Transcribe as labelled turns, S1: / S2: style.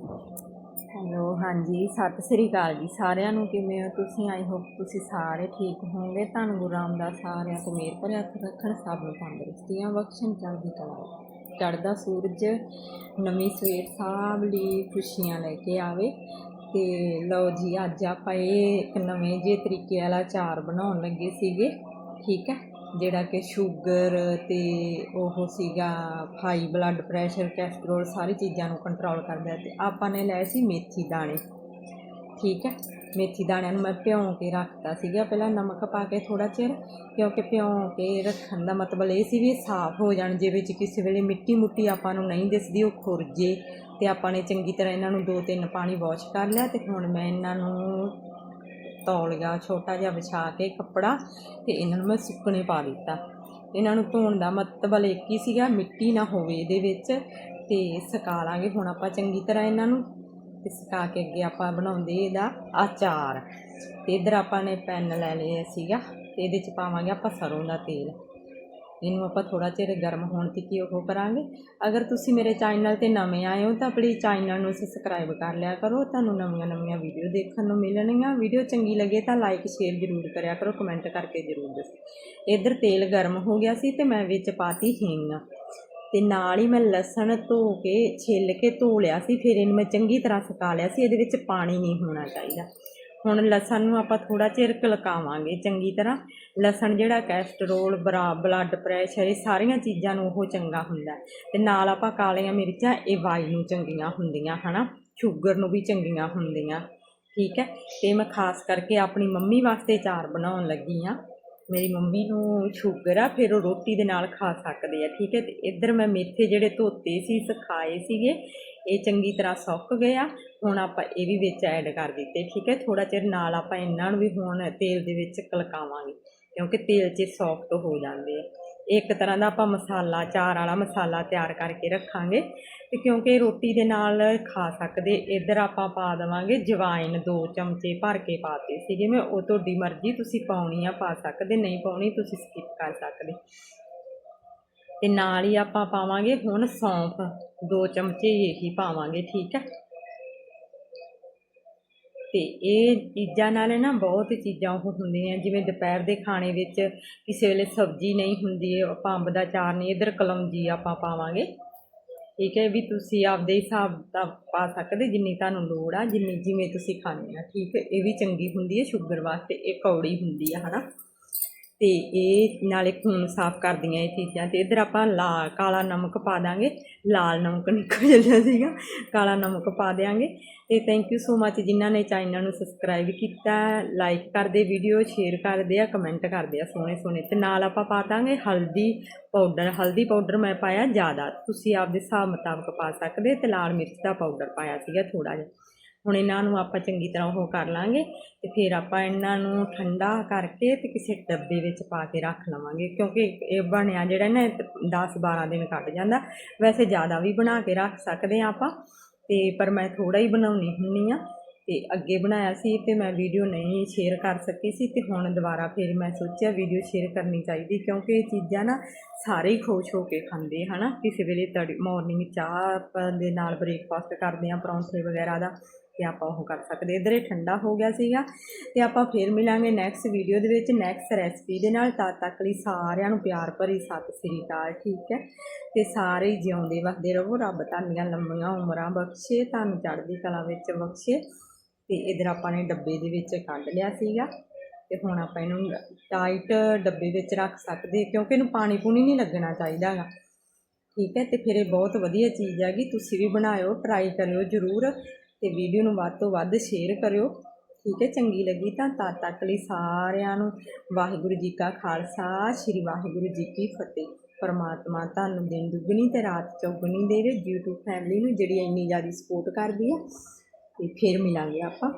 S1: Hello, ਹਾਂਜੀ, ਸਤਿ ਸ੍ਰੀ ਅਕਾਲ ਜੀ ਸਾਰਿਆਂ ਨੂੰ, ਕਿਵੇਂ ਹੋ ਤੁਸੀਂ? ਆਈ ਹੋਪ ਤੁਸੀਂ ਸਾਰੇ ਠੀਕ ਹੋਵੋਗੇ। ਧੰਨ ਗੁਰੂ ਰਾਮਦਾਸ ਸਾਰਿਆਂ ਤੇ ਮੇਰ ਭਰੇ ਰੱਖਣ, ਸਭ ਨੂੰ ਤੰਦਰੁਸਤੀਆਂ ਬਖਸ਼ਣ, ਚੜ੍ਹਦੀ ਕਲਾ ਚੜ੍ਹਦਾ ਸੂਰਜ, ਨਵੀਂ ਸਵੇਰ, ਸਭ ਲਈ ਖੁਸ਼ੀਆਂ ਲੈ ਕੇ ਆਵੇ। ਤੇ ਲਓ ਜੀ, ਅੱਜ ਆਪਾਂ ਇਹ ਇੱਕ ਨਵੇਂ ਜੇ ਤਰੀਕੇ ਵਾਲਾ ਚਾਰ ਬਣਾਉਣ ਲੱਗੇ ਸੀਗੇ। ਠੀਕ ਹੈ? ਜਿਹੜਾ ਕਿ ਸ਼ੂਗਰ ਅਤੇ ਉਹ ਸੀਗਾ ਹਾਈ ਬਲੱਡ ਪ੍ਰੈਸ਼ਰ ਕੈਸਟਰੋਲ ਸਾਰੀ ਚੀਜ਼ਾਂ ਨੂੰ ਕੰਟਰੋਲ ਕਰਦਾ ਅਤੇ ਆਪਾਂ ਨੇ ਲਏ ਸੀ ਮੇਥੀ ਦਾਣੇ। ਠੀਕ ਹੈ? ਮੇਥੀ ਦਾਣਿਆਂ ਨੂੰ ਮੈਂ ਭਿਉਂ ਕੇ ਰੱਖਤਾ ਸੀਗਾ। ਪਹਿਲਾਂ ਨਮਕ ਪਾ ਕੇ ਥੋੜਾ ਚਿਰ, ਕਿਉਂਕਿ ਭਿਉਂ ਕੇ ਰੱਖਣ ਦਾ ਮਤਲਬ ਇਹ ਸੀ ਵੀ ਇਹ ਸਾਫ਼ ਹੋ ਜਾਣ ਜੇ ਵਿੱਚ ਕਿਸੇ ਵੇਲੇ ਮਿੱਟੀ ਮੁੱਟੀ ਆਪਾਂ ਨੂੰ ਨਹੀਂ ਦਿਸਦੀ, ਉਹ ਖੁਰਜੇ ਤੇ ਆਪਾਂ ਨੇ ਚੰਗੀ ਤਰ੍ਹਾਂ ਇਹਨਾਂ ਨੂੰ ਦੋ ਤਿੰਨ ਪਾਣੀ ਵਾਸ਼ ਕਰ ਲਿਆ ਤੇ ਹੁਣ ਮੈਂ ਇਹਨਾਂ ਨੂੰ ਤੌਲੀਆ ਛੋਟਾ ਜਿਹਾ ਵਿਛਾ ਕੇ ਕੱਪੜਾ ਤੇ ਇਹਨਾਂ ਨੂੰ ਮੈਂ ਸੁੱਕਣੇ ਪਾ ਦਿੱਤਾ। ਇਹਨਾਂ ਨੂੰ ਧੋਣ ਦਾ ਮਤਲਬ ਇੱਕ ਹੀ ਸੀਗਾ, ਮਿੱਟੀ ਨਾ ਹੋਵੇ ਇਹਦੇ ਵਿੱਚ ਤੇ ਸੁਕਾ ਲਾਂਗੇ ਹੁਣ ਆਪਾਂ ਚੰਗੀ ਤਰ੍ਹਾਂ ਇਹਨਾਂ ਨੂੰ ਤੇ ਸੁਕਾ ਕੇ ਅੱਗੇ ਆਪਾਂ ਬਣਾਉਂਦੇ ਇਹਦਾ ਅਚਾਰ ਤੇ ਇਧਰ ਆਪਾਂ ਨੇ ਪੈਨ ਲੈ ਲਿਆ ਸੀਗਾ ਤੇ ਇਹਦੇ ਚ ਪਾਵਾਂਗੇ ਆਪਾਂ ਸਰੋਂ ਦਾ ਤੇਲ। ਇਹਨੂੰ ਆਪਾਂ ਥੋੜਾ ਚਿਰ ਗਰਮ ਹੋਣ ਤੱਕ ਹੀ ਉਹ ਕਰਾਂਗੇ। ਅਗਰ ਤੁਸੀਂ ਮੇਰੇ ਚੈਨਲ ਤੇ ਨਵੇਂ ਆਏ ਹੋ ਤਾਂ ਪਲੀਜ਼ ਚੈਨਲ ਨੂੰ ਸਬਸਕ੍ਰਾਈਬ ਕਰ ਲਿਆ ਕਰੋ। ਤੁਹਾਨੂੰ ਨਵੀਆਂ ਨਵੀਆਂ ਵੀਡੀਓ ਦੇਖਣ ਨੂੰ ਮਿਲਣਗੀਆਂ। ਵੀਡੀਓ ਚੰਗੀ ਲੱਗੇ ਤਾਂ ਲਾਈਕ ਸ਼ੇਅਰ ਜ਼ਰੂਰ ਕਰਿਆ ਕਰੋ। ਕਮੈਂਟ ਕਰਕੇ ਜ਼ਰੂਰ ਦੱਸੋ। ਇੱਧਰ ਤੇਲ ਗਰਮ ਹੋ ਗਿਆ ਸੀ ਤੇ ਮੈਂ ਵਿੱਚ ਪਾਤੀ ਹਿੰਗ। ਤੇ ਨਾਲ ਹੀ ਮੈਂ ਲਸਣ ਧੋ ਕੇ, ਛਿੱਲ ਕੇ ਧੋ ਲਿਆ ਸੀ। ਫਿਰ ਇਹਨੂੰ ਮੈਂ ਚੰਗੀ ਤਰ੍ਹਾਂ ਸੁਕਾ ਲਿਆ ਸੀ। ਇਹਦੇ ਵਿੱਚ ਪਾਣੀ ਨਹੀਂ ਹੋਣਾ ਚਾਹੀਦਾ। ਹੁਣ ਲਸਣ ਨੂੰ ਆਪਾਂ ਥੋੜਾ ਚਿਰ ਕਲਕਾਵਾਂਗੇ ਚੰਗੀ ਤਰ੍ਹਾਂ। ਲਸਣ ਜਿਹੜਾ ਕੈਸਟਰੋਲ, ਬਰਾ, ਬਲੱਡ ਪ੍ਰੈਸ਼ਰ ਇਹ ਸਾਰੀਆਂ ਚੀਜ਼ਾਂ ਨੂੰ ਉਹ ਚੰਗਾ ਹੁੰਦਾ ਹੈ। ਤੇ ਨਾਲ ਆਪਾਂ ਕਾਲੀਆਂ ਮਿਰਚਾਂ ਇਹ ਵਾਈ ਨੂੰ ਚੰਗੀਆਂ ਹੁੰਦੀਆਂ, ਹਨਾ? ਸ਼ੂਗਰ ਨੂੰ ਵੀ ਚੰਗੀਆਂ ਹੁੰਦੀਆਂ, ਠੀਕ ਹੈ? ਤੇ ਮੈਂ ਖਾਸ ਕਰਕੇ ਆਪਣੀ ਮੰਮੀ ਵਾਸਤੇ ਚਾਰ ਬਣਾਉਣ ਲੱਗੀ ਆ ਮੇਰੀ ਮੰਮੀ ਨੂੰ ਸ਼ੂਗਰ ਆ, ਫਿਰ ਉਹ ਰੋਟੀ ਦੇ ਨਾਲ ਖਾ ਸਕਦੇ ਆ, ਠੀਕ ਹੈ? ਤੇ ਇੱਧਰ ਮੈਂ ਮੇਥੇ ਜਿਹੜੇ ਧੋਤੇ ਸੀ ਸੁਕਾਏ ਸੀਗੇ, ਇਹ ਚੰਗੀ ਤਰ੍ਹਾਂ ਸੁੱਕ ਗਿਆ ਹੁਣ ਆਪਾਂ ਇਹ ਵੀ ਵਿੱਚ ਐਡ ਕਰ ਦਿੱਤੇ, ਠੀਕ ਹੈ? ਥੋੜਾ ਚਿਰ ਨਾਲ ਆਪਾਂ ਇਹਨਾਂ ਨੂੰ ਵੀ ਹੁਣ ਤੇਲ ਦੇ ਵਿੱਚ ਕਲਕਾਵਾਂਗੇ, ਕਿਉਂਕਿ ਤੇਲ 'ਚ ਸੌਫਟ ਹੋ ਜਾਂਦੇ ਆ। ਇੱਕ ਤਰ੍ਹਾਂ ਦਾ ਆਪਾਂ ਮਸਾਲਾ, ਚਾਰ ਵਾਲਾ ਮਸਾਲਾ ਤਿਆਰ ਕਰਕੇ ਰੱਖਾਂਗੇ ਤੇ ਕਿਉਂਕਿ ਰੋਟੀ ਦੇ ਨਾਲ ਖਾ ਸਕਦੇ, ਇੱਧਰ ਆਪਾਂ ਪਾ ਦੇਵਾਂਗੇ ਜਵਾਇਨ ਦੋ ਚਮਚੇ ਭਰ ਕੇ ਪਾਤੇ ਸੀਗੇ ਮੈਂ, ਉਹ ਤੁਹਾਡੀ ਮਰਜ਼ੀ, ਤੁਸੀਂ ਪਾਉਣੀ ਆ, ਪਾ ਸਕਦੇ, ਨਹੀਂ ਪਾਉਣੀ ਤੁਸੀਂ ਸਕਿਪ ਕਰ ਸਕਦੇ। ਤੇ ਨਾਲ ਹੀ ਆਪਾਂ ਪਾਵਾਂਗੇ ਹੁਣ ਸੌਂਫ, ਦੋ ਚਮਚੇ ਇਹੀ ਪਾਵਾਂਗੇ, ਠੀਕ ਹੈ ਤੇ ਇਹ ਚੀਜ਼ਾਂ ਨਾਲ ਨਾ ਬਹੁਤ ਚੀਜ਼ਾਂ ਉਹ ਹੁੰਦੀਆਂ, ਜਿਵੇਂ ਦੁਪਹਿਰ ਦੇ ਖਾਣੇ ਵਿੱਚ ਕਿਸੇ ਵੇਲੇ ਸਬਜ਼ੀ ਨਹੀਂ ਹੁੰਦੀ ਆਪਾਂ ਅੰਬ ਦਾ ਚਾਰ ਨਹੀਂ, ਇਧਰ ਕਲੌਂਜੀ ਆਪਾਂ ਪਾਵਾਂਗੇ। ਠੀਕ ਹੈ ਵੀ ਤੁਸੀਂ ਆਪਦੇ ਹਿਸਾਬ ਦਾ ਪਾ ਸਕਦੇ, ਜਿੰਨੀ ਤੁਹਾਨੂੰ ਲੋੜ ਆ, ਜਿੰਨੀ ਜਿਵੇਂ ਤੁਸੀਂ ਖਾਣੀ ਆ, ਠੀਕ ਹੈ। ਇਹ ਵੀ ਚੰਗੀ ਹੁੰਦੀ ਹੈ, ਸ਼ੂਗਰ ਵਾਸਤੇ ਇਹ ਕੌੜੀ ਹੁੰਦੀ ਆ, ਹਨਾ। ਤੇ ਇਹ ਨਾਲੇ ਖੂਨ ਸਾਫ਼ ਕਰਦੀਆਂ ਇਹ ਚੀਜ਼ਾਂ ਤੇ ਇਧਰ ਆਪਾਂ ਲਾ, ਕਾਲਾ ਨਮਕ ਪਾ ਦਾਂਗੇ। ਲਾਲ ਨਮਕ ਨਿਕਲ ਜਾਂਦਾ ਸੀਗਾ, ਕਾਲਾ ਨਮਕ ਪਾ ਦਿਆਂਗੇ। ਤੇ ਥੈਂਕ ਯੂ ਸੋ ਮੱਚ ਜਿਨ੍ਹਾਂ ਨੇ ਚੈਨਲ ਨੂੰ ਸਬਸਕ੍ਰਾਈਬ ਕੀਤਾ ਲਾਈਕ ਕਰਦੇ ਵੀਡੀਓ ਸ਼ੇਅਰ ਕਰਦੇ ਆ ਕਮੈਂਟ ਕਰਦੇ ਆ ਸੋਹਣੇ ਸੋਹਣੇ। ਤੇ ਨਾਲ ਆਪਾਂ ਪਾ ਦਾਂਗੇ ਹਲਦੀ ਪਾਊਡਰ ਹਲਦੀ ਪਾਊਡਰ ਮੈਂ ਪਾਇਆ ਜ਼ਿਆਦਾ। ਤੁਸੀਂ ਆਪਦੇ ਹਿਸਾਬ ਮੁਤਾਬਕ ਪਾ ਸਕਦੇ, ਤੇ ਲਾਲ ਮਿਰਚ ਦਾ ਪਾਊਡਰ ਪਾਇਆ ਸੀਗਾ ਥੋੜਾ ਜਿਹਾ। ਹੁਣ ਇਹਨਾਂ ਨੂੰ ਆਪਾਂ ਚੰਗੀ ਤਰ੍ਹਾਂ ਉਹ ਕਰ ਲਾਂਗੇ ਤੇ ਫਿਰ ਆਪਾਂ ਇਹਨਾਂ ਨੂੰ ਠੰਡਾ ਕਰਕੇ ਤੇ ਕਿਸੇ ਡੱਬੇ ਵਿੱਚ ਪਾ ਕੇ ਰੱਖ ਲਵਾਂਗੇ, ਕਿਉਂਕਿ ਇਹ ਬਣਿਆ ਜਿਹੜਾ ਨਾ 10 12 ਦਿਨ ਕੱਟ ਜਾਂਦਾ, ਵੈਸੇ ਜ਼ਿਆਦਾ ਵੀ ਬਣਾ ਕੇ ਰੱਖ ਸਕਦੇ ਆ ਆਪਾਂ, ਤੇ ਪਰ ਮੈਂ ਥੋੜਾ ਹੀ ਬਣਾਉਣੀ ਹੁੰਨੀ ਆ ਤੇ ਅੱਗੇ ਬਣਾਇਆ ਸੀ ਤੇ ਮੈਂ ਵੀਡੀਓ ਨਹੀਂ ਸ਼ੇਅਰ ਕਰ ਸਕੀ ਸੀ ਤੇ ਹੁਣ ਦੁਬਾਰਾ ਫਿਰ ਮੈਂ ਸੋਚਿਆ ਵੀਡੀਓ ਸ਼ੇਅਰ ਕਰਨੀ ਚਾਹੀਦੀ, ਕਿਉਂਕਿ ਇਹ ਚੀਜ਼ਾਂ ਨਾ ਸਾਰੇ ਹੀ ਖੁਸ਼ ਹੋ ਕੇ ਖਾਂਦੇ ਹਨਾ? ਕਿਸੇ ਵੇਲੇ ਤੜੀ ਮਾਰਨਿੰਗ ਚਾਹ ਦੇ ਨਾਲ ਬ੍ਰੇਕਫਾਸਟ ਕਰਦੇ ਆ ਪਰੌਂਠੇ ਵਗੈਰਾ ਦਾ ਤੇ ਆਪਾਂ ਉਹ ਕਰ ਸਕਦੇ ਇਧਰ ਇਹ ਠੰਡਾ ਹੋ ਗਿਆ ਸੀਗਾ ਤੇ ਆਪਾਂ ਫੇਰ ਮਿਲਾਂਗੇ ਨੈਕਸਟ ਵੀਡੀਓ ਦੇ ਵਿੱਚ ਨੈਕਸਟ ਰੈਸਪੀ ਦੇ ਨਾਲ। ਤਦ ਤੱਕ ਲਈ ਸਾਰਿਆਂ ਨੂੰ ਪਿਆਰ ਭਰੀ ਸਤਿ ਸ੍ਰੀ ਅਕਾਲ, ਠੀਕ ਹੈ? ਤੇ ਸਾਰੇ ਹੀ ਜਿਉਂਦੇ ਵਸਦੇ ਰਹੋ। ਰੱਬ ਤੁਹਾਡੀਆਂ ਲੰਮੀਆਂ ਉਮਰਾਂ ਬਖਸ਼ੇ ਤੁਹਾਨੂੰ ਚੜ੍ਹਦੀ ਕਲਾ ਵਿੱਚ ਬਖਸ਼ੇ। ਤੇ ਇਧਰ ਆਪਾਂ ਨੇ ਡੱਬੇ ਦੇ ਵਿੱਚ ਕੱਢ ਲਿਆ ਸੀਗਾ। ਤੇ ਹੁਣ ਆਪਾਂ ਇਹਨੂੰ ਟਾਈਟ ਡੱਬੇ ਵਿੱਚ ਰੱਖ ਸਕਦੇ ਕਿਉਂਕਿ ਇਹਨੂੰ ਪਾਣੀ ਪੂਣੀ ਨਹੀਂ ਲੱਗਣਾ ਚਾਹੀਦਾ ਹੈਗਾ। ਠੀਕ ਹੈ? ਤੇ ਫਿਰ ਇਹ ਬਹੁਤ ਵਧੀਆ ਚੀਜ਼ ਹੈਗੀ। ਤੁਸੀਂ ਵੀ ਬਣਾਇਓ ਟਰਾਈ ਕਰਿਓ ਜ਼ਰੂਰ। ਤੇ ਵੀਡੀਓ ਨੂੰ ਵੱਧ ਤੋਂ ਵੱਧ ਸ਼ੇਅਰ ਕਰਿਓ। ਠੀਕ ਹੈ, ਚੰਗੀ ਲੱਗੀ ਤਾਂ ਤਦ ਤੱਕ ਲਈ ਸਾਰਿਆਂ ਨੂੰ ਵਾਹਿਗੁਰੂ ਜੀ ਕਾ ਖਾਲਸਾ, ਸ੍ਰੀ ਵਾਹਿਗੁਰੂ ਜੀ ਕੀ ਫਤਿਹ। ਪਰਮਾਤਮਾ ਤੁਹਾਨੂੰ ਦਿਨ ਦੁੱਗਣੀ ਤੇ ਰਾਤ ਚੌਗਣੀ ਦੇਵੇ। YouTube ਫੈਮਿਲੀ ਨੂੰ ਜਿਹੜੀ ਇੰਨੀ ਜ਼ਿਆਦਾ ਸਪੋਰਟ ਕਰਦੀ ਹੈ, ਤੇ ਫਿਰ ਮਿਲਾਂਗੇ ਆਪਾਂ।